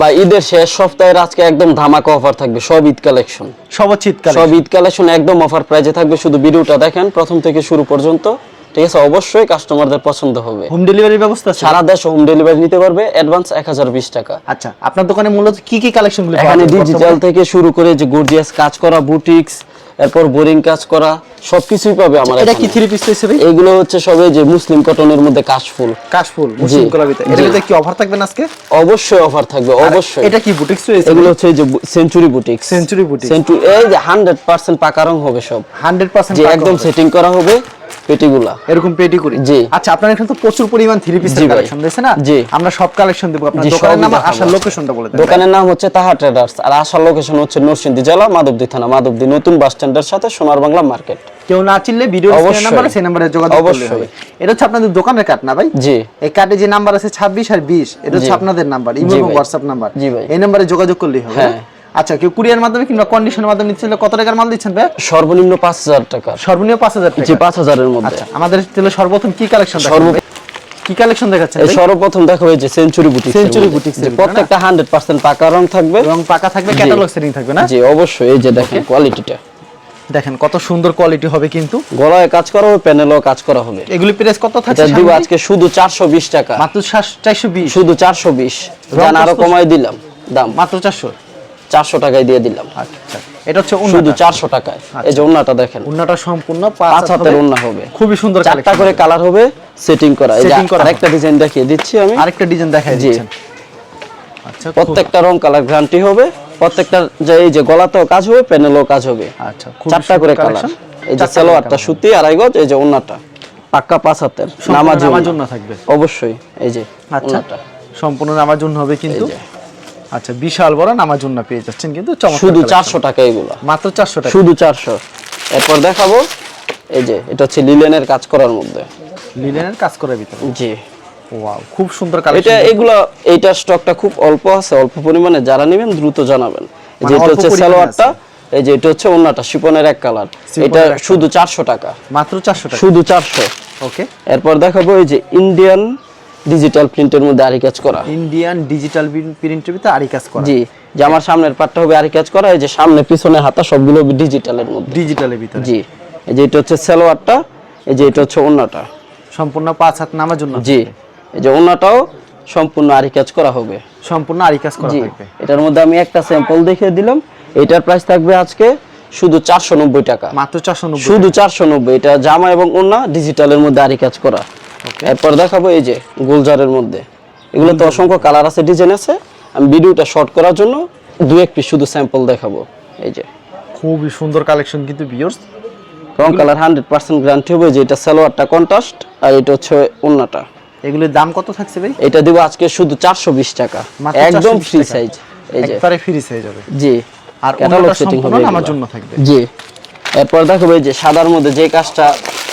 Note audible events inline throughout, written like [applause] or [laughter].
বা ঈদের শেষ সপ্তাহের আজকে একদম ধামাকা অফার থাকবে সব ঈদ কালেকশন সব শীতকাল সব ঈদ কালেকশন একদম অফার প্রাইজে থাকবে শুধু ভিডিওটা দেখেন প্রথম থেকে শুরু পর্যন্ত ঠিক আছে? অবশ্যই কাস্টমারদের পছন্দ হবে। হোম ডেলিভারি ব্যবস্থা আছে? সারা দেশ হোম ডেলিভারি নিতে পারবে অ্যাডভান্স এক হাজার বিশ টাকা। আচ্ছা আপনার দোকানে মূলত কি কি কালেকশনগুলো এখানে ডিজিটাল থেকে শুরু করে যে গর্জিয়াস কাজ করা বুটিক্স এরপর বোরিং কাজ করা সবকিছুই পাবে আমার এটা কি থ্রি পিস হিসেবে এগুলো হচ্ছে সবে যে মুসলিম কটনের মধ্যে কাশফুল। কাশফুল মুসলিম কলাবিতে। ভিতরে। কি অফার থাকবে না আজকে? অবশ্যই অফার থাকবে অবশ্যই। এটা কি বুটিক্স রয়েছে এগুলো হচ্ছে যে century boutique century boutique century এই যে হান্ড্রেড পার্সেন্ট পাকা রং হবে সব। 100% যে একদম সেটিং করা হবে পেটিগুলা এরকম পেটি করি জি। আচ্ছা আপনার এখানে তো প্রচুর পরিমাণ থ্রি ভাই। কালেকশন রয়েছে না জি। আমরা সব কালেকশন দেবো আপনার দোকানের নাম আসার লোকেশনটা বলে দেন দোকানের নাম হচ্ছে তাহা ট্রেডার্স আর আসার লোকেশন হচ্ছে নরসিংদী জেলা মাধবদী থানা মাধবদী নতুন বাস স্ট্যান্ডের সাথে সোনার বাংলা মার্কেট কেউ না চিনলে ভিডিও অবশ্যই। নাম্বারে সেই নাম্বারে যোগাযোগ করলে। হবে এটা হচ্ছে আপনাদের দোকানের কার্ড না ভাই জি এই কার্ডে যে নাম্বার আছে 26 আর 20 এটা হচ্ছে আপনাদের নাম্বার ইমো হোয়াটসঅ্যাপ নাম্বার জি ভাই। এই নাম্বারে যোগাযোগ করলেই হবে হ্যাঁ। আচ্ছা কেউ কুরিয়ার মাধ্যমে কিংবা কন্ডিশনের মাধ্যমে নিচ্ছে কত টাকার মাল দিচ্ছেন ভাই? সর্বনিম্ন পাঁচ হাজার টাকা সর্বনিম্ন 5000 জি টাকা পাঁচ হাজারের মধ্যে। আচ্ছা আমাদের তাহলে সর্বপ্রথম কি কালেকশন কি কালেকশন দেখাচ্ছেন এই? সর্বপ্রথম দেখা হয়েছে সেঞ্চুরি বুটিক Boutique এর প্রত্যেকটা হান্ড্রেড পার্সেন্ট পাকা রং থাকবে। এবং পাকা থাকবে ক্যাটালগ সেটিং থাকবে না? জি অবশ্যই। এই যে দেখেন কোয়ালিটিটা দেখেন কত সুন্দর কোয়ালিটি হবে কিন্তু। গলায় কাজ করা হবে প্যানেলও কাজ করা হবে। এগুলি প্রাইস কত থাকছে দিব আজকে শুধু চারশো বিশ টাকা। মাত্র চারশো বিশ। শুধু চারশো বিশ। রং জান আরও? কমাই দিলাম দাম। মাত্র চারশো। চারশো টাকায় দিয়ে দিলাম। আচ্ছা। এটা হচ্ছে শুধু চারশো টাকায়। এই যে ওন্নাটা দেখেন। সম্পূর্ণ পাঁচ হাতের ওন্না হবে। খুবই সুন্দর চারটা করে কালার হবে সেটিং করা। আরেকটা ডিজাইন দেখিয়ে দিচ্ছি আমি। আরেকটা ডিজাইন দেখাই। দিচ্ছেন। আচ্ছা প্রত্যেকটা রং কালার গ্যারান্টি হবে। প্রত্যেকটা যে এই যে গলাতেও কাজ হবে প্যানেলও কাজ হবে। আচ্ছা চারটা করে কালার এই যে সালোয়ারটা সুতি আড়াই গজ এই যে ওন্নাটা পাক্কা পাঁচ হাতের। নামাজ। জন্য থাকবে। অবশ্যই এই যে আচ্ছা সম্পূর্ণ নামার জন্য হবে কিন্তু। আচ্ছা বিশাল বড় নামার জন্য পেয়ে যাচ্ছেন কিন্তু শুধু চারশো টাকা এগুলা। মাত্র চারশো টাকা। শুধু চারশো। এরপর দেখাবো এই যে এটা হচ্ছে লিলেনের কাজ করার মধ্যে। লিলেনের কাজ করার ভিতরে? জি। ওয়াও খুব সুন্দর এটা এগুলা এইটার স্টকটা খুব অল্প আছে অল্প পরিমাণে যারা নেবেন দ্রুত জানাবেন। যে মানে এটা হচ্ছে সালোয়ারটা এই যে এটা হচ্ছে ওন্নাটা শিপনের এক কালার। এটা শুধু চারশো টাকা। মাত্র চারশো টাকা। শুধু চারশো। ওকে। এরপর দেখাবো এই যে ইন্ডিয়ান ডিজিটাল প্রিন্টের মধ্যে আরি কাজ করা। ইন্ডিয়ান ডিজিটাল প্রিন্টের ভিতরে আরি কাজ করা। জি যে আমার সামনের পাটটা হবে আরি কাজ করা এই যে সামনে পিছনে হাতা সবগুলো ডিজিটালের মধ্যে। ডিজিটালের ভিতরে। জি এই যে এটা হচ্ছে সালোয়ারটা এই যে এটা হচ্ছে ওন্নাটা। সম্পূর্ণ পাঁচ হাত নামার জন্য জি এই যে ওন্নাটাও সম্পূর্ণ আরি কাজ করা হবে। সম্পূর্ণ আরি কাজ করা থাকবে। এটার মধ্যে আমি একটা স্যাম্পল দেখিয়ে দিলাম। এটার প্রাইস থাকবে আজকে শুধু চারশো নব্বই টাকা। মাত্র চারশো নব্বই শুধু চারশো নব্বই এটা জামা এবং ওন্না ডিজিটালের মধ্যে আরি কাজ করা। এরপর দেখাবো এই যে গোলজারের মধ্যে। এগুলো তো অসংখ্য কালার আছে ডিজাইন আছে। আমি ভিডিওটা শর্ট করার জন্য দু এক পিস শুধু স্যাম্পল দেখাবো। এই যে। খুবই সুন্দর কালেকশন কিন্তু বিয়ার্স রং কালার হান্ড্রেড পার্সেন্ট গ্যারান্টি হবে যে এটা সালোয়ারটা কন্ট্রাস্ট আর এটা হচ্ছে ওন্নাটা এগুলির দাম কত থাকছে ভাই? এটা দিব আজকে শুধু চারশো বিশ টাকা। একদম ফ্রি সাইজ এই যে। একবারে ফ্রি হয়ে যাবে জি। আর ক্যাটালগ সেটিং হবে আমার জন্য থাকবে। জি। এরপর দেখাবো এই যে সাদার মধ্যে যে কাজটা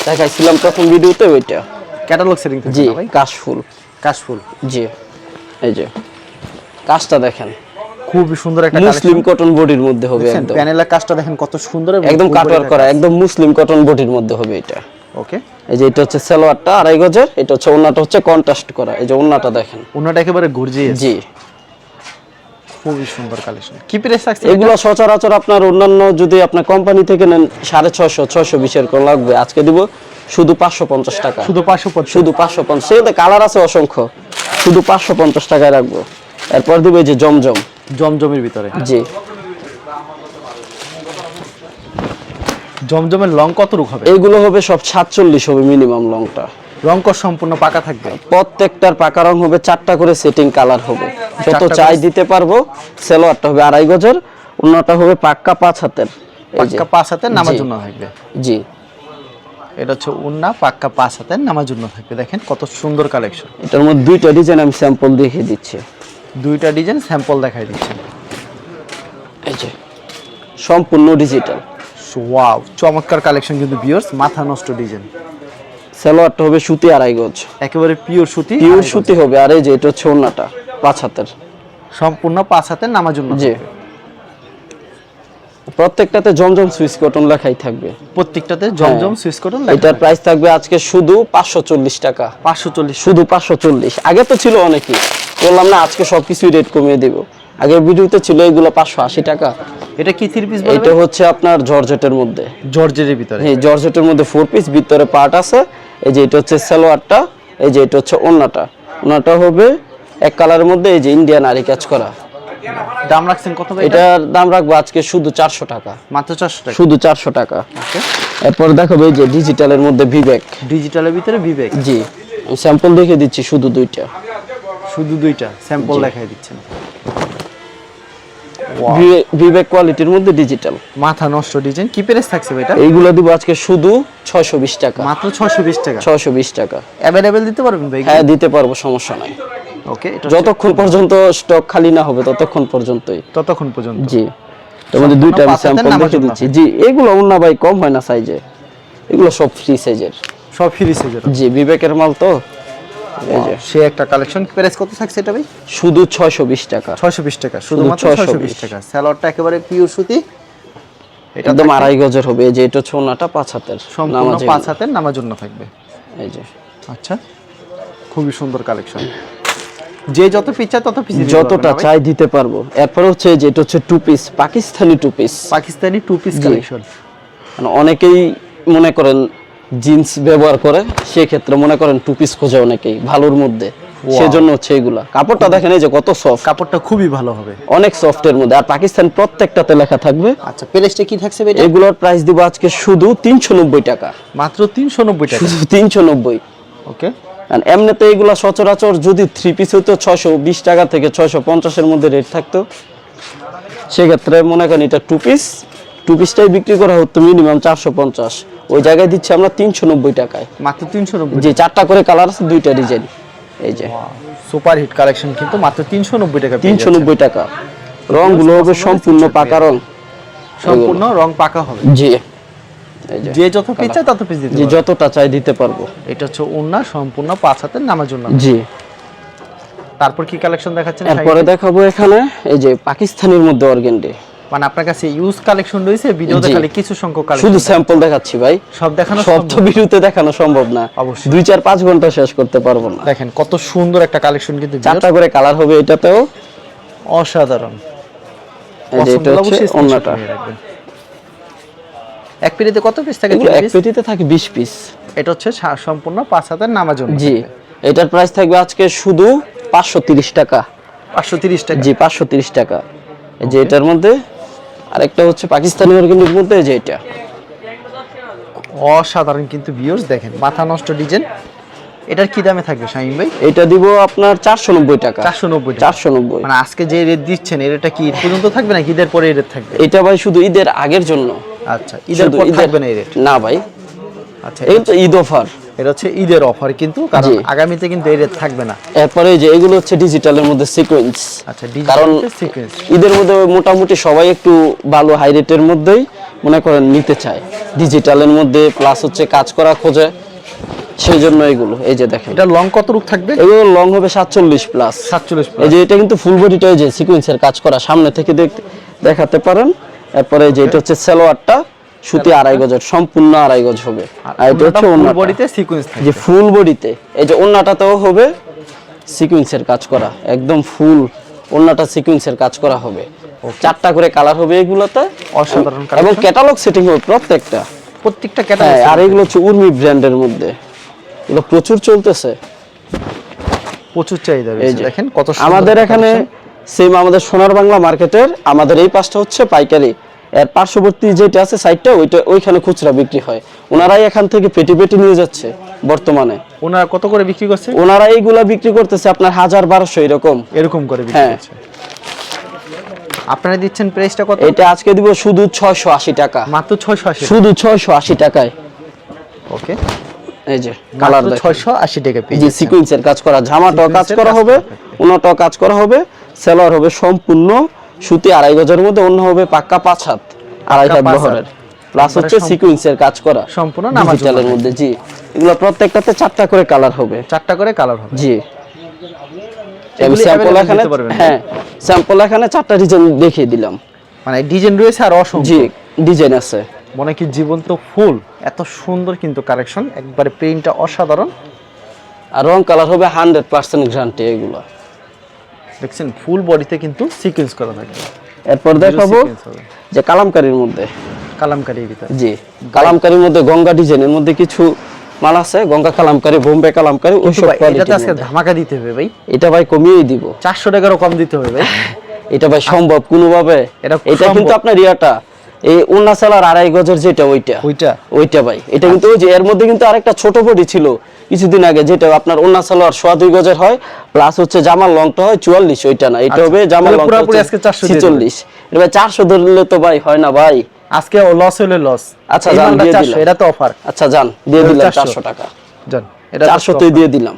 দেখাইছিলাম প্রথম ভিডিওতে ওইটা। ক্যাটালগ সেটিং জি কাশফুল কাশফুল জি এই যে। কাজটা দেখেন। খুবই সুন্দর একটা মুসলিম কটন বডির মধ্যে হবে একদম। প্যানেলের কাজটা দেখেন কত সুন্দর একদম কাটওয়ার করা একদম মুসলিম কটন বডির মধ্যে হবে এটা। ওকে এই যে এটা হচ্ছে সালোয়ারটা আড়াই গজের এটা হচ্ছে ওন্নাটা হচ্ছে কন্ট্রাস্ট করা। এই যে ওন্নাটা দেখেন। ওনাটা একেবারে গর্জিয়ে জি। খুবই সুন্দর কালেকশন কি প্রাইস থাকছে এগুলো সচরাচর আপনার অন্যান্য যদি আপনার কোম্পানি থেকে নেন সাড়ে ছয়শো ছয়শো বিশের কোন লাগবে। আজকে দিব শুধু পাঁচশো পঞ্চাশ টাকা। শুধু পাঁচশো পঞ্চাশ। শুধু পাঁচশো পঞ্চাশ। কালার আছে অসংখ্য। শুধু পাঁচশো পঞ্চাশ টাকায় রাখব। এরপর দিব যে জমজম। জমজমের ভিতরে। জি। জমজমের লং কত হবে? এইগুলো হবে সব সাতচল্লিশ হবে মিনিমাম লংটা। সম্পূর্ণ পাকা থাকবে? প্রত্যেকটার পাকা রং হবে চারটা করে সেটিং কালার হবে। যত চাই দিতে পারব সেলোয়ারটা হবে আড়াই গজের অন্যটা হবে পাক্কা পাঁচ হাতের। পাক্কা পাঁচ হাতের নামার জন্য থাকবে জি। এটা হচ্ছে উন্না পাক্কা পাঁচ হাতের নামার জন্য থাকবে। দেখেন কত সুন্দর কালেকশন এটার মধ্যে দুইটা ডিজাইন আমি স্যাম্পল দেখিয়ে দিচ্ছি। দুইটা ডিজাইন স্যাম্পল দেখাই দিচ্ছেন এই যে সম্পূর্ণ ডিজিটাল ওয়াও চমৎকার কালেকশন কিন্তু বিয়ার্স মাথা নষ্ট ডিজাইন সালোয়ারটা হবে সুতি আড়াই গজ। একেবারে পিওর সুতি পিওর সুতি হবে আর এই যে এটা হচ্ছে ওন্নাটা পাঁচ হাতের। সম্পূর্ণ পাঁচ হাতের নামার জন্য জি। প্রত্যেকটাতে জমজম সুইচ কটন লেখাই থাকবে। প্রত্যেকটাতে জমজম হ্যাঁ। সুইচ কটন এটার প্রাইস থাকবে আজকে শুধু পাঁচশো চল্লিশ টাকা। পাঁচশো চল্লিশ শুধু পাঁচশো চল্লিশ। আগে তো ছিল অনেকই। বললাম না আজকে সবকিছুই রেট কমিয়ে দিব। আগের ভিডিওতে ছিল এগুলো পাঁচশো আশি টাকা। এটা কি থ্রি পিস এটা হচ্ছে আপনার জর্জেটের মধ্যে। জর্জেটের ভিতরে। এই জর্জেটের মধ্যে ফোর পিস ভিতরে পার্ট আছে। এই যে এটা হচ্ছে সালোয়ারটা এই যে এটা হচ্ছে ওন্নাটা। ওন্নাটা হবে এক কালারের মধ্যে এই যে ইন্ডিয়ান আরি কাজ করা। দাম রাখছেন কত এটার দাম রাখব আজকে শুধু চারশো টাকা। মাত্র চারশো টাকা? শুধু চারশো টাকা। এরপর দেখাবো এই যে ডিজিটালের মধ্যে বিবেক ডিজিটালের ভিতরে বিবেক জি। আমি স্যাম্পল দেখে দিচ্ছি শুধু দুইটা। শুধু দুইটা? স্যাম্পল দেখাই দিচ্ছেন। বিবেক কোয়ালিটির মধ্যে ডিজিটাল মাথা নষ্ট ডিজাইন কি প্রাইস থাকছে এটা? এইগুলো দিব আজকে শুধু ছয়শো বিশ টাকা। মাত্র ছশো বিশ টাকা? ছয়শো বিশ টাকা। অ্যাভেলেবেল দিতে পারবেন ভাই হ্যাঁ দিতে পারব সমস্যা নাই। ওকে যতক্ষণ পর্যন্ত স্টক খালি না হবে ততক্ষণ পর্যন্তই। ততক্ষণ পর্যন্ত। জি মধ্যে দুইটা আমি স্যাম্পল দেখে দিচ্ছি। জি এগুলো অন্য ভাই কম হয় না সাইজে এগুলো সব ফ্রি সাইজের সব ফ্রি সাইজের জি বিবেকের মাল তো। সে একটা কালেকশন প্রাইস কত থাকছে এটা ভাই? শুধু ছয়শো বিশ টাকা। ছয়শো বিশ টাকা শুধুমাত্র 620 বিশ। টাকা। স্যালোয়ারটা একেবারে পিওর সুতি। এটা একদম আড়াই গজের হবে। এই যে এটা হচ্ছে ওনাটা পাঁচ হাতের। সম্পূর্ণ নামাজে পাঁচ হাতের নামার জন্য থাকবে। এই যে। আচ্ছা খুবই সুন্দর কালেকশন যে যত পিস চায় তত পিস যতটা চাই দিতে পারব। এরপর হচ্ছে যে এটা হচ্ছে two piece Pakistani two piece Pakistani two piece collection মানে অনেকেই মনে করেন জিন্স ব্যবহার করে সেক্ষেত্রে মনে করেন টু পিস খোঁজে অনেকেই ভালোর মধ্যে। সেজন্য হচ্ছে এগুলা। কাপড়টা দেখেন এই যে কত সফট কাপড়টা খুবই ভালো হবে। অনেক সফটের মধ্যে। আর পাকিস্তান প্রত্যেকটাতে লেখা থাকবে। আচ্ছা প্রাইসটা কি থাকছে ভাই এটা? এগুলোর প্রাইস দিব আজকে শুধু তিনশো নব্বই টাকা। মাত্র তিনশো নব্বই টাকা। শুধু তিনশো নব্বই। ওকে আর এমনিতে এগুলা সচরাচর যদি থ্রি পিস হতো ছশো বিশ টাকা থেকে ছয়শো পঞ্চাশের মধ্যে রেট থাকতো। সেক্ষেত্রে মনে করেন এটা টু পিস টু পিসটাই বিক্রি করা হতো মিনিমাম চারশো পঞ্চাশ। ওই জায়গায় দিচ্ছি আমরা তিনশো নব্বই টাকায়। মাত্র তিনশো নব্বই যে চারটা করে কালার আছে দুইটা ডিজাইন এই যে। সুপার হিট কালেকশন কিন্তু মাত্র তিনশো নব্বই টাকা তিনশো নব্বই টাকা। রংগুলো হবে সম্পূর্ণ পাকা রং। সম্পূর্ণ রং পাকা হবে। জি। যে যত পিস চায় তত পিস দিতে যতটা চাই দিতে পারব। এটা হচ্ছে ওন্না সম্পূর্ণ পাঁচ হাতের নামার জন্য জি। তারপর কি কালেকশন দেখাচ্ছেন এরপরে দেখাবো এখানে এই যে পাকিস্তানের মধ্যে অর্গেন্ডি। মানে আপনার কাছে ইউজ কালেকশন রয়েছে ভিডিওতে জি। খালি কিছু সংখ্যক কালেকশন শুধু স্যাম্পল দেখাচ্ছি ভাই। সব দেখানো সব তো ভিডিওতে দেখানো সম্ভব না। অবশ্যই। দুই চার পাঁচ ঘণ্টা শেষ করতে পারব না। দেখেন কত সুন্দর একটা কালেকশন কিন্তু। চারটা করে কালার হবে এটাতেও। অসাধারণ। এই যে এটা হচ্ছে অন্যটা। এক পিড়িতে কত পিস থাকে এক? পেটিতে থাকে বিশ পিস এটা হচ্ছে সম্পূর্ণ পাঁচ হাতের নামার জন্য জি এটার প্রাইস থাকবে আজকে শুধু পাঁচশো তিরিশ টাকা। পাঁচশো তিরিশ টাকা। জি পাঁচশো তিরিশ টাকা। যে এটার মধ্যে আরেকটা হচ্ছে পাকিস্তানি অর্গেন্ডির মধ্যে যে এটা। অসাধারণ কিন্তু ভিউয়ার্স দেখেন মাথা নষ্ট ডিজাইন। এটার কি দামে থাকবে শাহিম ভাই? এটা দিব আপনার চারশো নব্বই টাকা। চারশো নব্বই টাকা। চারশো নব্বই। মানে আজকে যে রেট দিচ্ছেন এর এটা কি পর্যন্ত থাকবে না ঈদের পরে রেট থাকবে? এটা ভাই শুধু ঈদের আগের জন্য। আচ্ছা ঈদের পর থাকবে না এই রেট না ভাই। আচ্ছা এই তো ঈদ অফার। এটা হচ্ছে ঈদের অফার কিন্তু কারণ আগামীতে কিন্তু এই রেট থাকবে না। এরপরে যে এগুলো হচ্ছে ডিজিটালের মধ্যে সিকোয়েন্স আচ্ছা কারণ ডিজিটাল সিকোয়েন্স ঈদের মধ্যে মোটামুটি সবাই একটু ভালো হাই রেটের মধ্যেই মনে করেন নিতে চায়। ডিজিটালের মধ্যে প্লাস হচ্ছে কাজ করা খোঁজে। সেই জন্য এগুলো এই যে দেখেন। এটা লং কত রূপ থাকবে? এগুলো লং হবে সাতচল্লিশ প্লাস সাতচল্লিশ এই যে এটা কিন্তু ফুল বডিটা এই যে সিকোয়েন্সের কাজ করা সামনে থেকে দেখতে দেখাতে পারেন। এরপরে যে এটা হচ্ছে সালোয়ারটা সুতি আড়াই গজের সম্পূর্ণ আড়াই গজ হবে। আর এটা হচ্ছে অন্যটা বডিতে সিকোয়েন্স যে ফুল বডিতে এই যে ওন্নাটাতেও হবে সিকুয়েন্সের কাজ করা একদম ফুল ওন্নাটা সিকুয়েন্সের কাজ করা হবে। চারটা করে কালার হবে এগুলোতে। অসাধারণ এবং ক্যাটালগ সেটিং হবে প্রত্যেকটা। প্রত্যেকটা ক্যাটাগরি আর এগুলো হচ্ছে উর্মি ব্র্যান্ডের মধ্যে। এগুলো প্রচুর চলতেছে। প্রচুর চাহিদা দেখেন কত আমাদের এখানে সেম আমাদের সোনার বাংলা মার্কেটের আমাদের এই পাশটা হচ্ছে পাইকারি। এর পার্শ্ববর্তী যেটা আছে সাইডটা ওইটা ওইখানে খুচরা বিক্রি হয়। ওনারাই এখান থেকে পেটি পেটি নিয়ে যাচ্ছে বর্তমানে। ওনারা কত করে বিক্রি করছে? ওনারা এইগুলা বিক্রি করতেছে আপনার হাজার বারোশো এরকম। এরকম করে বিক্রি হ্যাঁ। করছে। আপনারা দিচ্ছেন প্রাইসটা কত? এটা আজকে দিব শুধু ছয়শো আশি টাকা। মাত্র ছয়শো আশি শুধু ছয়শো আশি টাকায়। ওকে। এই যে কালার মাত্র ছয়শো আশি টাকা পেয়ে জি। সিকুয়েন্সের কাজ করা জামাটাও কাজ করা হবে। ওনাটাও কাজ করা হবে সেলার হবে সম্পূর্ণ সুতি আড়াই গজের মধ্যে অন্য হবে পাক্কা পাঁচ হাত আড়াই হাত বহরের। প্লাস হচ্ছে সম- সিকুয়েন্সের কাজ করা। সম্পূর্ণ ডিজিটালের মধ্যে জি। এগুলো প্রত্যেকটাতে চারটা করে কালার হবে। চারটা করে কালার হবে। জি। এগুলি স্যাম্পল এখানে হ্যাঁ স্যাম্পল এখানে চারটা ডিজাইন দেখিয়ে দিলাম। মানে ডিজাইন রয়েছে আর অসংখ্য। জি ডিজাইন আছে। মনে কি জীবন্ত ফুল। এত সুন্দর কিন্তু কালেকশন একবারে প্রিন্টটা অসাধারণ। আর রং কালার হবে হান্ড্রেড পার্সেন্ট গ্যারান্টি এগুলো। দেখছেন ফুল বডিতে কিন্তু সিকোয়েন্স করা থাকে। এরপর দেখাবো যে কালামকারির মধ্যে। কালামকারীর ভিতরে। জি কালামকারির মধ্যে গঙ্গা ডিজাইনের মধ্যে কিছু মাল আছে গঙ্গা কালামকারি বোম্বে কালামকারি ওইসব কোয়ালিটির আজকে ধামাকা দিতে হবে ভাই। এটা ভাই কমিয়েই দিব। চারশো টাকারও কম দিতে হবে ভাই। [laughs] এটা ভাই সম্ভব কোনোভাবে। এটা এটা কিন্তু আপনার ইয়াটা এই উন্নাসালার আড়াই গজের যেটা ওইটা। ওইটা। ওইটা ভাই। এটা কিন্তু ওই যে এর মধ্যে কিন্তু আরেকটা ছোট বডি ছিল কিছুদিন আগে যেটা আপনার উন্নাসালার সোয়া দুই গজের হয় প্লাস হচ্ছে জামার লংটা হয় চুয়াল্লিশ ওইটা না এটা আচ্ছা, হবে জামার তাহলে লংটা আজকে 400 ছিচল্লিশ। এটা চারশো ধরলে তো ভাই হয় না ভাই। আজকে লস হলে লস আচ্ছা, যান, দিয়ে দিলাম। এটা তো অফার আচ্ছা যান দিয়ে দিলাম 400 চারশো টাকা। জান এটা চারশো তুই দিয়ে দিলাম।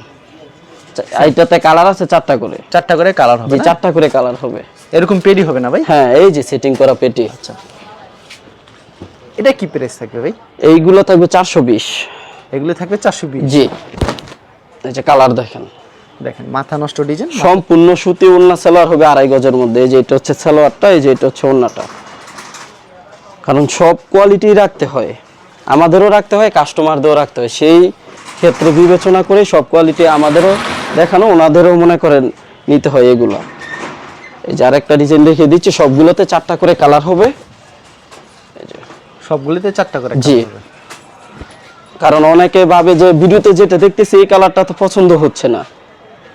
চা- এইটাতে কালার আছে চারটা করে? চারটা করে কালার হবে চারটা করে কালার হবে। এরকম পেডি হবে না ভাই? হ্যাঁ এই যে সেটিং করা পেটি আচ্ছা। এটা কি প্রাইস থাকবে ভাই? এইগুলো থাকবে চারশো বিশ। এগুলো থাকবে চারশো বিশ। জি। এই যে কালার দেখেন। দেখেন মাথা নষ্ট ডিজাইন সম্পূর্ণ সুতি ওন্না সালোয়ার হবে আড়াই গজের মধ্যে। এই যে এটা হচ্ছে সালোয়ারটা এই যে এটা হচ্ছে ওন্নাটা কারণ সব কোয়ালিটি রাখতে হয়। আমাদেরও রাখতে হয় কাস্টমারদেরও রাখতে হয়। সেই ক্ষেত্রে বিবেচনা করে সব কোয়ালিটি আমাদেরও দেখানো ওনাদেরও মনে করেন নিতে হয় এগুলো। এই যে আরেকটা ডিজাইন দেখিয়ে দিচ্ছি সবগুলোতে চারটা করে কালার হবে। সবগুলোতে চারটা করে জি। কারণ অনেকে ভাবে যে ভিডিওতে যেটা দেখতেছি এই কালারটা তো পছন্দ হচ্ছে না।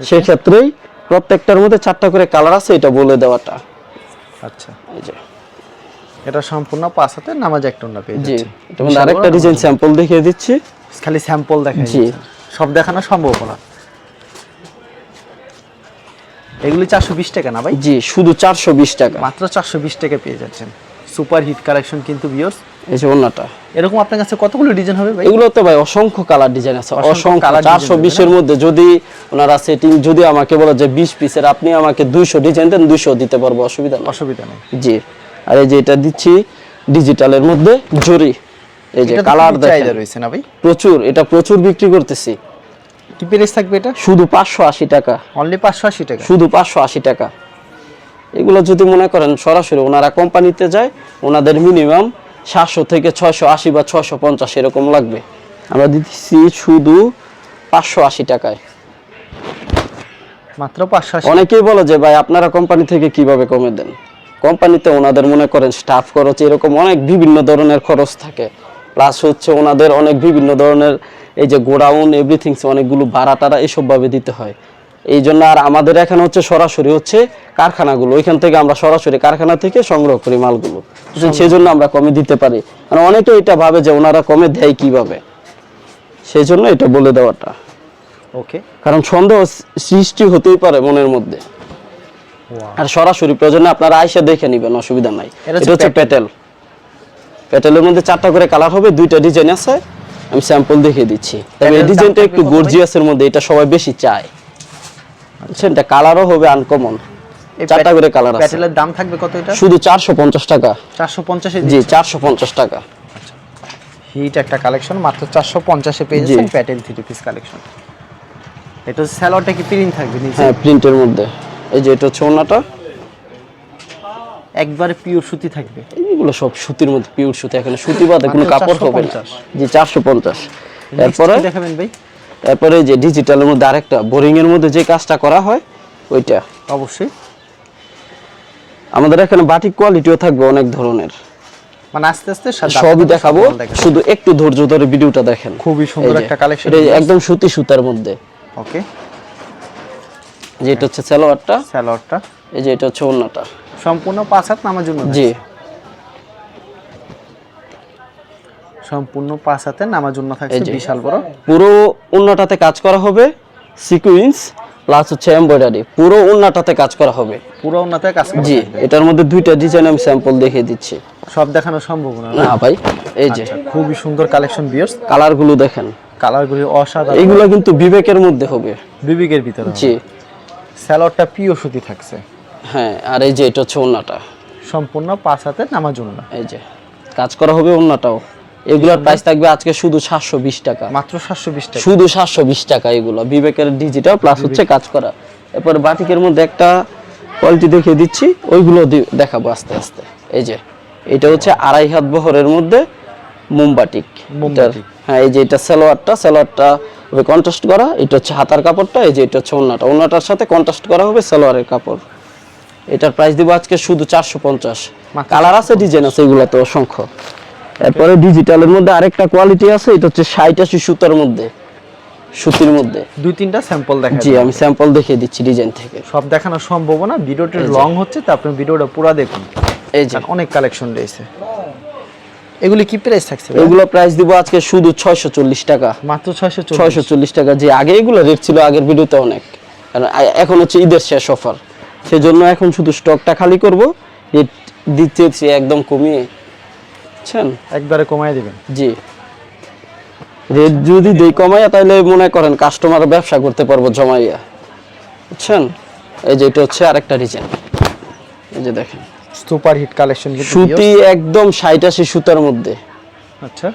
সেক্ষেত্রেই প্রত্যেকটার মধ্যে চারটা করে কালার আছে এটা বলে দেওয়াটা। আচ্ছা। এই যে। এটা সম্পূর্ণ পাঁচ হাতে নামাজ একটা না পেয়ে যাচ্ছে। এটার মধ্যে আরেকটা ডিজাইন স্যাম্পল দেখিয়ে দিচ্ছি। খালি স্যাম্পল দেখা জি। সব দেখানো সম্ভব না। এগুলি চারশো বিশ টাকা না ভাই? জি শুধু চারশো বিশ টাকা। মাত্র চারশো বিশ টাকা পেয়ে যাচ্ছেন। সুপার হিট কালেকশন কিন্তু ভিউয়ার্স এই যে ওন্নাটা। এরকম আপনার কাছে কতগুলো ডিজাইন হবে ভাই? এগুলো তো ভাই অসংখ্য কালার ডিজাইন আছে অসংখ্য চারশো বিশের মধ্যে যদি ওনারা সেটিং যদি আমাকে বলে যে বিশ পিসের আপনি আমাকে দুইশো ডিজাইন দেন দুইশো দিতে পারব অসুবিধা নেই। অসুবিধা নেই। জি। আর এই যে এটা দিচ্ছি ডিজিটালের মধ্যে জরি। এই যে কালার চাহিদা রয়েছে না ভাই? প্রচুর এটা প্রচুর বিক্রি করতেছি। কি প্রাইস থাকবে এটা? শুধু পাঁচশো আশি টাকা। অনলি পাঁচশো আশি টাকা? শুধু পাঁচশো আশি টাকা। এগুলো যদি মনে করেন সরাসরি ওনারা কোম্পানিতে যায় ওনাদের মিনিমাম সাতশো থেকে ছয়শো আশি বা ছয়শো পঞ্চাশ এরকম লাগবে। আমরা দিচ্ছি শুধু পাঁচশো আশি টাকায়। মাত্র পাঁচশো আশি। অনেকেই বলে যে ভাই আপনারা কোম্পানি থেকে কীভাবে কমে দেন? কোম্পানিতে ওনাদের মনে করেন স্টাফ খরচ এরকম অনেক বিভিন্ন ধরনের খরচ থাকে। প্লাস হচ্ছে ওনাদের অনেক বিভিন্ন ধরনের এই যে গোডাউন এভরিথিংস অনেকগুলো ভাড়া টাড়া এসব ভাবে দিতে হয়। এই জন্য আর আমাদের এখানে হচ্ছে সরাসরি হচ্ছে কারখানাগুলো। ওইখান থেকে আমরা সরাসরি কারখানা থেকে সংগ্রহ করি মালগুলো। সেই জন্য আমরা কমে দিতে পারি। মানে অনেকে এটা ভাবে যে ওনারা কমে দেয় কীভাবে? সেই জন্য এটা বলে দেওয়াটা। ওকে। কারণ সন্দেহ সৃষ্টি হতেই পারে মনের মধ্যে। আর সরাসরি প্রয়োজনে আপনারা আইসা দেখে নেবেন অসুবিধা নাই। এটা হচ্ছে পেটেল পেটেলের মধ্যে চারটা করে কালার হবে দুইটা ডিজাইন আছে। আমি স্যাম্পল দেখিয়ে দিচ্ছি। তবে এই ডিজাইনটা একটু গর্জিয়াসের মধ্যে এটা সবাই বেশি চায়। এটা কালারও হবে আনকমন চারটা করে কালার আছে। প্যাটেলের দাম থাকবে কত এটা? শুধু চারশো পঞ্চাশ টাকা। চারশো পঞ্চাশে জি চারশো পঞ্চাশ টাকা। হিট একটা কালেকশন মাত্র চারশো পঞ্চাশে পেয়ে যাচ্ছেন প্যাটেল থ্রি পিস কালেকশন এটা স্যালোয়ারটা কি প্রিন্ট থাকবে নিচে? হ্যাঁ প্রিন্টের মধ্যে। এই যে এটা হচ্ছে ওনাটা একবারে পিওর সুতি থাকবে। এইগুলো সব সুতির মধ্যে পিওর সুতি। এখানে সুতি বাদে কোনো কাপড় হবে না। জি চারশো পঞ্চাশ। Next এরপরে? দেখাবেন ভাই? এরপরে এই যে ডিজিটালের মধ্যে আরেকটা বোরিং এর মধ্যে যে কাজটা করা হয় ওইটা। অবশ্যই। আমাদের এখানে বাটিক কোয়ালিটিও থাকবে অনেক ধরনের। মানে আস্তে আস্তে সবই দেখাবো শুধু একটু ধৈর্য ধরে ভিডিওটা দেখেন। খুবই সুন্দর একটা কালেকশন একদম সুতি সুতার মধ্যে। ওকে। যে এটা হচ্ছে সালোয়ারটা। স্যালোয়ারটা এই যে এটা হচ্ছে ওন্নাটা সম্পূর্ণ পাঁচ হাত নামার জন্য জি। সম্পূর্ণ পাঁচ হাতে নামার জন্য থাকছে। বিশাল বড়। পুরো উন্নটাতে কাজ করা হবে সিকুইন্স প্লাস হচ্ছে এমব্রয়ডারি পুরো ওন্নাটাতে কাজ করা হবে। পুরো উন্নতে কাজ করা জি এটার মধ্যে দুইটা ডিজাইন আমি স্যাম্পল দেখিয়ে দিচ্ছি। সব দেখানো সম্ভব না না? ভাই এই যে। আচ্ছা, খুবই সুন্দর কালেকশন বিয়ার্স কালারগুলো দেখেন। কালারগুলি অসাধারণ। এইগুলো কিন্তু বিবেকের মধ্যে হবে। বিবেকের ভিতরে জি। স্যালোয়ারটা পিও সুতি থাকছে। হ্যাঁ আর এই যে এটা হচ্ছে ওন্নাটা সম্পূর্ণ পাঁচ হাতে নামার জন্য এই যে কাজ করা হবে ওন্নাটাও এগুলোর প্রাইস থাকবে আজকে শুধু সাতশো বিশ টাকা। মাত্র সাতশো বিশ টাকা। শুধু সাতশো বিশ টাকা এগুলো বিবেকের ডিজিটাল প্লাস হচ্ছে কাজ করা। এরপর বাটিকের মধ্যে একটা কোয়ালিটি দেখিয়ে দিচ্ছি ওইগুলো দেখাবো আস্তে আস্তে। এই যে এটা হচ্ছে আড়াই হাত বহরের মধ্যে মোমবাটিক। হ্যাঁ এই যে এটা সালোয়ারটা সালোয়ারটা হবে কন্ট্রাস্ট করা। এটা হচ্ছে হাতার কাপড়টা এই যে এটা হচ্ছে ওন্নাটা। ওন্নাটার সাথে কন্ট্রাস্ট করা হবে সালোয়ারের কাপড়। এটার প্রাইস দিব আজকে শুধু চারশো পঞ্চাশ। কালার আছে ডিজাইন আছে এগুলো তো অসংখ্য। এরপরে ডিজিটালের মধ্যে আরেকটা কোয়ালিটি আছে এটা হচ্ছে ষাট আশি সুতার মধ্যে সুতির মধ্যে। দুই তিনটা স্যাম্পল দেখা জি আমি স্যাম্পল দেখিয়ে দিচ্ছি ডিজাইন থেকে। সব দেখানো সম্ভব না ভিডিওটা লং হচ্ছে তো আপনি ভিডিওটা পুরো দেখুন। এই যে। অনেক কালেকশন রয়েছে। এগুলি কি প্রাইস থাকছে এগুলো প্রাইস দিব আজকে শুধু ছয়শো চল্লিশ টাকা। মাত্র ছয়শো ছয়শো চল্লিশ টাকা। যে আগে এগুলো রেট ছিল আগের ভিডিওতে অনেক। কারণ এখন হচ্ছে ঈদের শেষ অফার সেজন্য এখন শুধু স্টকটা খালি করব। রেট দিচ্ছি একদম কমিয়ে। বুঝছেন? একবারে কমায় দিবেন। জি। রেট যদি দেই কমাইয়া তাহলে মনে করেন কাস্টমার ব্যবসা করতে পারব জমাইয়া। বুঝছেন? এই যে এটা হচ্ছে আরেকটা ডিজাইন এই যে দেখেন। সুপার হিট কালেকশন সুতি একদম ষাট আশি সুতার মধ্যে। আচ্ছা।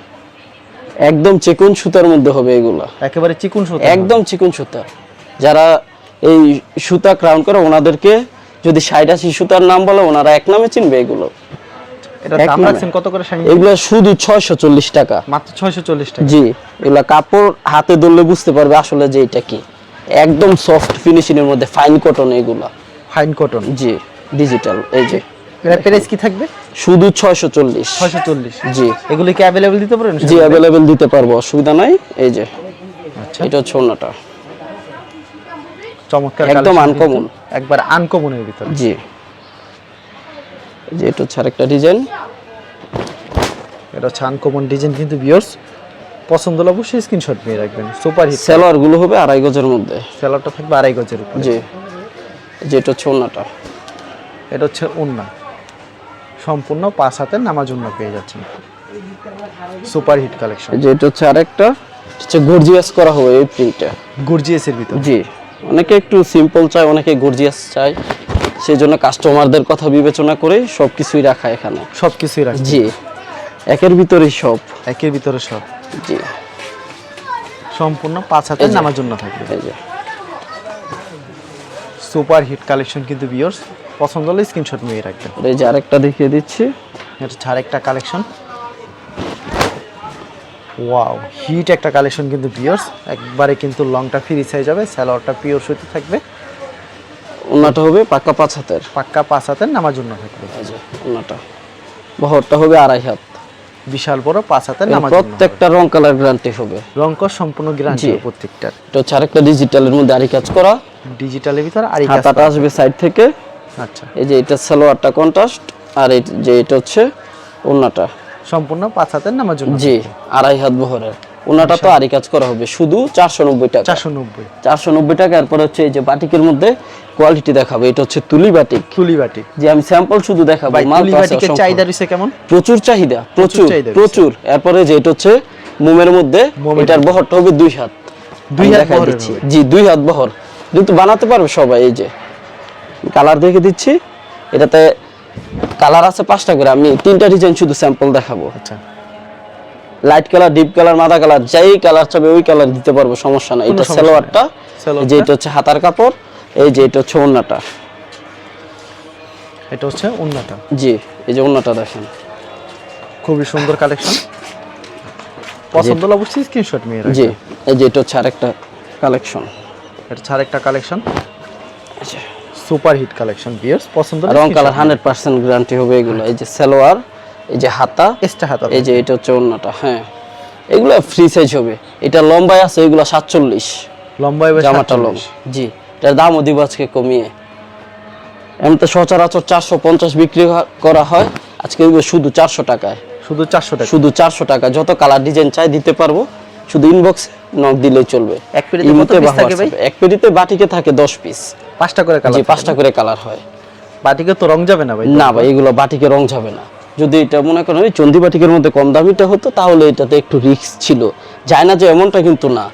একদম চেকুন সুতার মধ্যে হবে এগুলা। একেবারে চিকুন সুতা একদম চিকন সুতা। যারা এই সুতা ক্রাউন করে ওনাদেরকে যদি আশি সুতার নাম বলে ওনারা এক নামে চিনবে এগুলো। এটা দাম রাখছেন কত করে শাইন এগুলো শুধু ছয়শো চল্লিশ টাকা। মাত্র ছয়শো চল্লিশ টাকা। জি এগুলা কাপড় হাতে ধরলে বুঝতে পারবে আসলে যে এটা কি। একদম সফট ফিনিশিং এর মধ্যে ফাইন কটন এগুলা। ফাইন কটন জি ডিজিটাল এই যে। এটা প্রাইস কি থাকবে? শুধু ছয়শো চল্লিশ। ছয়শো চল্লিশ। জি। এগুলি কি অ্যাভেলেবল দিতে পারেন জি অ্যাভেলেবেল দিতে পারব অসুবিধা নাই এই যে। আচ্ছা। এটা চমৎকার একদম। কিন্তু, একবার আনকমনের ভিতরে। জি। যে এটা হচ্ছে আরেকটা ডিজাইন। এটা হচ্ছে আনকমন ডিজাইন কিন্তু ভিউয়ার্স পছন্দ হলে অবশ্যই স্ক্রিনশট নিয়ে রাখবেন। সুপার হিট সেলোয়ারগুলো হবে আড়াই গজের মধ্যে। সেলারটা থাকবে আড়াই গজের উপরে। জি। যে এটা হচ্ছে অন্যটা এটা হচ্ছে ওন্না। সম্পূর্ণ পাঁচ হাতের নামাজ উন্না পেয়ে যাচ্ছেন। সুপার হিট কালেকশন এই যে এটা হচ্ছে আরেকটা। হচ্ছে গর্জিয়াস করা হবে এই প্রিন্টটা গর্জিয়াসের ভিতর। জি। অনেকে একটু সিম্পল চায় অনেকে গর্জিয়াস চায়। সেই জন্য কাস্টমারদের কথা বিবেচনা করে সব কিছুই রাখা এখানে। সব কিছুই রাখছে জি। একের ভিতরেই সব। একের ভিতরে সব। জি। সম্পূর্ণ পাঁচ হাতের এই যে। নামাজ থাকবে। এই যে। সুপার হিট কালেকশন কিন্তু ভিউয়ার্স পছন্দ হলে স্ক্রিনশট নিয়ে রাখবেন। এই যে আরেকটা দেখিয়ে দিচ্ছি। এটা হচ্ছে আরেকটা কালেকশন ওয়াও হিট একটা কালেকশন কিন্তু পিওর্স একবারে কিন্তু লংটা ফ্রি সাইজ যাবে স্যালোয়ারটা পিওর সুতি থাকবে। ওনাটা হবে পাক্কা পাঁচ হাতের। পাক্কা পাঁচ হাতের নামার জন্য থাকবে ওনাটা বহরটা হবে আড়াই হাত। বিশাল বড় পাঁচ হাতের জন্য প্রত্যেকটা রং কালার গ্যারান্টি হবে। রংকর সম্পূর্ণ গ্যারান্টি। প্রত্যেকটার। এটা হচ্ছে আরেকটা ডিজিটালের মধ্যে আরি কাজ করা। ডিজিটালের ভিতরে আর এই কাজ হাতাটা আসবে সাইড থেকে। আচ্ছা। এই যে এটা সালোয়ারটা কন্ট্রাস্ট আর এই যে এটা হচ্ছে ওনাটা সম্পূর্ণ পাঁচ হাতের নামার জন্য জি আড়াই হাত বহরের। ওনাটা তো আরি কাজ করা হবে। শুধু চারশো নব্বই টাকা। চারশো নব্বই। চারশো নব্বই টাকা এরপর হচ্ছে এই যে বাটিকের মধ্যে কোয়ালিটি দেখাবে এটা হচ্ছে তুলি বাটিক তুলি বাটি যে আমি স্যাম্পল শুধু দেখাবো মাল তুলি তো আছে বাটিকের অসংখ্য। চাহিদা রয়েছে কেমন? প্রচুর চাহিদা প্রচুর প্রচুর এরপরে যে এটা হচ্ছে মোমের মধ্যে এটার বহরটা হবে দুই হাত। দুই হাত দিচ্ছি। জি দুই হাত বহর। কিন্তু বানাতে পারবে সবাই এই যে। কালার দেখে দিচ্ছি। এটাতে কালার আছে পাঁচটা করে। আমি তিনটা ডিজাইন শুধু স্যাম্পল দেখাবো। আচ্ছা। লাইট কালার ডিপ কালার মাদা কালার যাই কালার চাবে ওই কালার দিতে পারব সমস্যা নাই। এটা সালোয়ারটা? যে এটা হচ্ছে হাতার কাপড়। এই যে এটা হচ্ছে ওন্নাটা। এটা হচ্ছে উন্নতা জি এই যে ওন্নাটা দেখেন। খুবই সুন্দর কালেকশন। পছন্দ হলে অবশ্যই স্ক্রিনশট নিয়ে রাখবেন। জি এই যে এটা হচ্ছে আরেকটা কালেকশন। এটা ছাড় একটা collection. Super hit collection viewers পছন্দ রং কালার নিয়ে হান্ড্রেড পার্সেন্ট গ্যারান্টি হবে এগুলো। এই যে সালোয়ার এই যে হাতা এক্সট্রা হাতা এই যে এটা হচ্ছে অন্যটা হ্যাঁ। এগুলো ফ্রি সাইজ হবে। এটা লম্বায় আছে এগুলো সাতচল্লিশ। লম্বা এবার জামাটা লং জি। এটার দামও দিব আজকে কমিয়ে। এমনি তো সচরাচর চারশো পঞ্চাশ বিক্রি করা হয় আজকে শুধু চারশো টাকায়। শুধু চারশো টাকা? শুধু চারশো টাকা যত কালার ডিজাইন চাই দিতে পারব শুধু ইনবক্স নক দিলেই চলবে। এক। এক পেটিতে বাটিকে থাকে দশ পিস পাঁচটা করে কালার পাঁচটা করে কালার হয়। বাটিকে তো রং যাবে না ভাই? না ভাই এগুলো বাটিকে রং যাবে না। যদি এটা মনে করেন ওই চন্দি বাটিকের মধ্যে কম দামিটা হতো তাহলে এটাতে একটু রিস্ক ছিল। যায় না যে এমনটা কিন্তু না।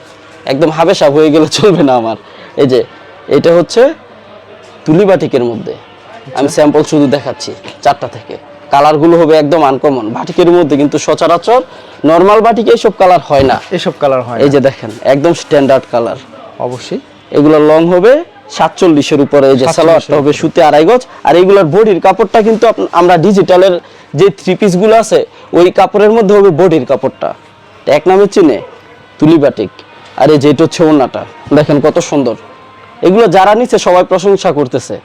একদম হাবে সাব হয়ে গেলে চলবে না আমার। এই যে এটা হচ্ছে তুলি বাটিকের মধ্যে। আমি স্যাম্পল শুধু দেখাচ্ছি চারটা থেকে। কালারগুলো হবে একদম আনকমন বাটিকের মধ্যে কিন্তু সচরাচর নর্মাল বাটিকে এইসব কালার হয় না। এসব কালার হয় এই যে দেখেন একদম স্ট্যান্ডার্ড কালার অবশ্যই। এগুলো লং হবে সাতচল্লিশের উপরে এই যে সালোয়ারটা হবে সুতে আড়াই গজ। আর এইগুলোর বডির কাপড়টা কিন্তু আমরা ডিজিটালের যে থ্রি পিসগুলো আছে ওই কাপড়ের মধ্যে হবে বডির কাপড়টা। এক নামে চিনে তুলি বাটিক। আর এই যে এটা হচ্ছে ওড়নাটা। দেখেন কত সুন্দর। এগুলো যারা নিচ্ছে সবাই প্রশংসা করতেছে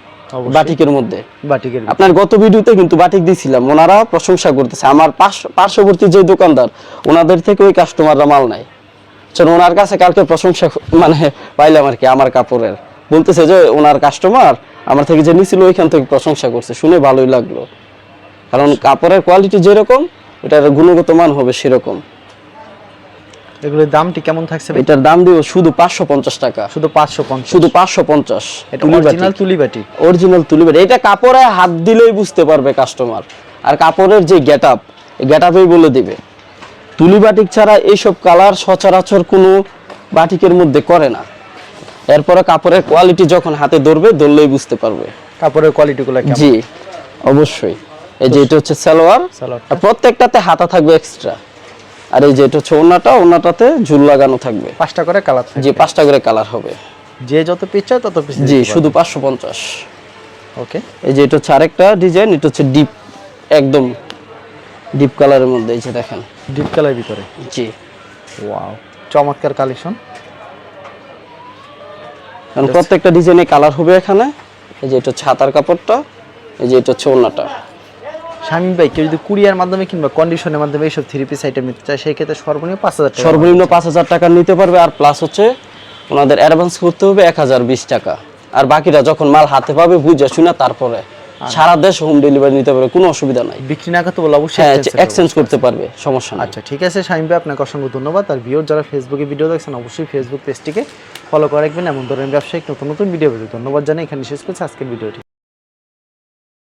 বাটিকের মধ্যে। বাটিকের আপনার গত ভিডিওতে কিন্তু বাটিক দিয়েছিলাম ওনারা প্রশংসা করতেছে। আমার পার্শ্ববর্তী যে দোকানদার ওনাদের থেকে ওই কাস্টমাররা মাল নাই চলো ওনার কাছে কালকে প্রশংসা [laughs] মানে পাইলাম আর কি আমার কাপড়ের। বলতেছে যে ওনার কাস্টমার আমার থেকে যে নিছিল ওইখান থেকে প্রশংসা করছে। শুনে ভালোই লাগল। কারণ কাপড়ের কোয়ালিটি যেরকম ওটার গুণগত মান হবে সেরকম। এগুলোর দামটি কেমন থাকছে এটার দাম দিব শুধু পাঁচশো পঞ্চাশ টাকা। শুধু পাঁচশো পঞ্চাশ? শুধু এটা অরিজিনাল তুলি বাটি? অরিজিনাল তুলি বাটি। এটা কাপড়ে হাত দিলেই বুঝতে পারবে কাস্টমার আর কাপড়ের যে বলে দিবে। ছাড়া এইসব কালার সচরাচর কোনো বাটিকের মধ্যে করে না। এরপরে কাপড়ের কোয়ালিটি যখন হাতে ধরবে ধরলেই বুঝতে পারবে। কাপড়ের কোয়ালিটিগুলো কেমন? জি অবশ্যই। এই যে এটা হচ্ছে সালোয়ার। প্রত্যেকটাতে হাতা থাকবে এক্সট্রা আর এই যে এটা হচ্ছে ওনাটা ওনাটাতে ঝুল লাগানো থাকবে। পাঁচটা করে কালার জি পাঁচটা করে কালার হবে। যে যত পিস চায় তত পিস জি শুধু পাঁচশো পঞ্চাশ। ওকে এই যে এটা হচ্ছে আরেকটা ডিজাইন এটা হচ্ছে ডিপ একদম ডিপ কালারের মধ্যে এই যে দেখেন। ডিপ কালারের ভিতরে? জি। ওয়াও চমৎকার কালেকশন কারণ প্রত্যেকটা ডিজাইনে কালার হবে এখানে। এই যে এটা হচ্ছে হাতার কাপড়টা এই যে এটা হচ্ছে ওড়নাটা। শামীম ভাই কেউ যদি কুরিয়ার মাধ্যমে কিংবা কন্ডিশনের মাধ্যমে এইসব থ্রি পিস আইটেম নিতে চায় সেই ক্ষেত্রে সর্বনিম্ন পাঁচ হাজার সর্বনিম্ন পাঁচ হাজার টাকা নিতে পারবে আর প্লাস হচ্ছে ওনাদের অ্যাডভান্স করতে হবে এক হাজার বিশ টাকা। আর বাকিটা যখন মাল হাতে পাবে বুঝে শুনে তারপরে সারা দেশ হোম ডেলিভারি নিতে পারবে কোনো অসুবিধা নাই। বিক্রি না করতে বলে অবশ্যই হ্যাঁ এক্সচেঞ্জ করতে পারবে। সমস্যা নাই। আচ্ছা ঠিক আছে শামিম ভাই আপনাকে অসংখ্য ধন্যবাদ। আর ভিউর যারা ফেসবুকে ভিডিও দেখছেন অবশ্যই ফেসবুক পেজটিকে ফলো করে রাখবেন। এমন ধরনের ব্যবসায়িক নতুন নতুন ভিডিও পেতে ধন্যবাদ জানাই। এখানে শেষ করছি আজকের ভিডিওটি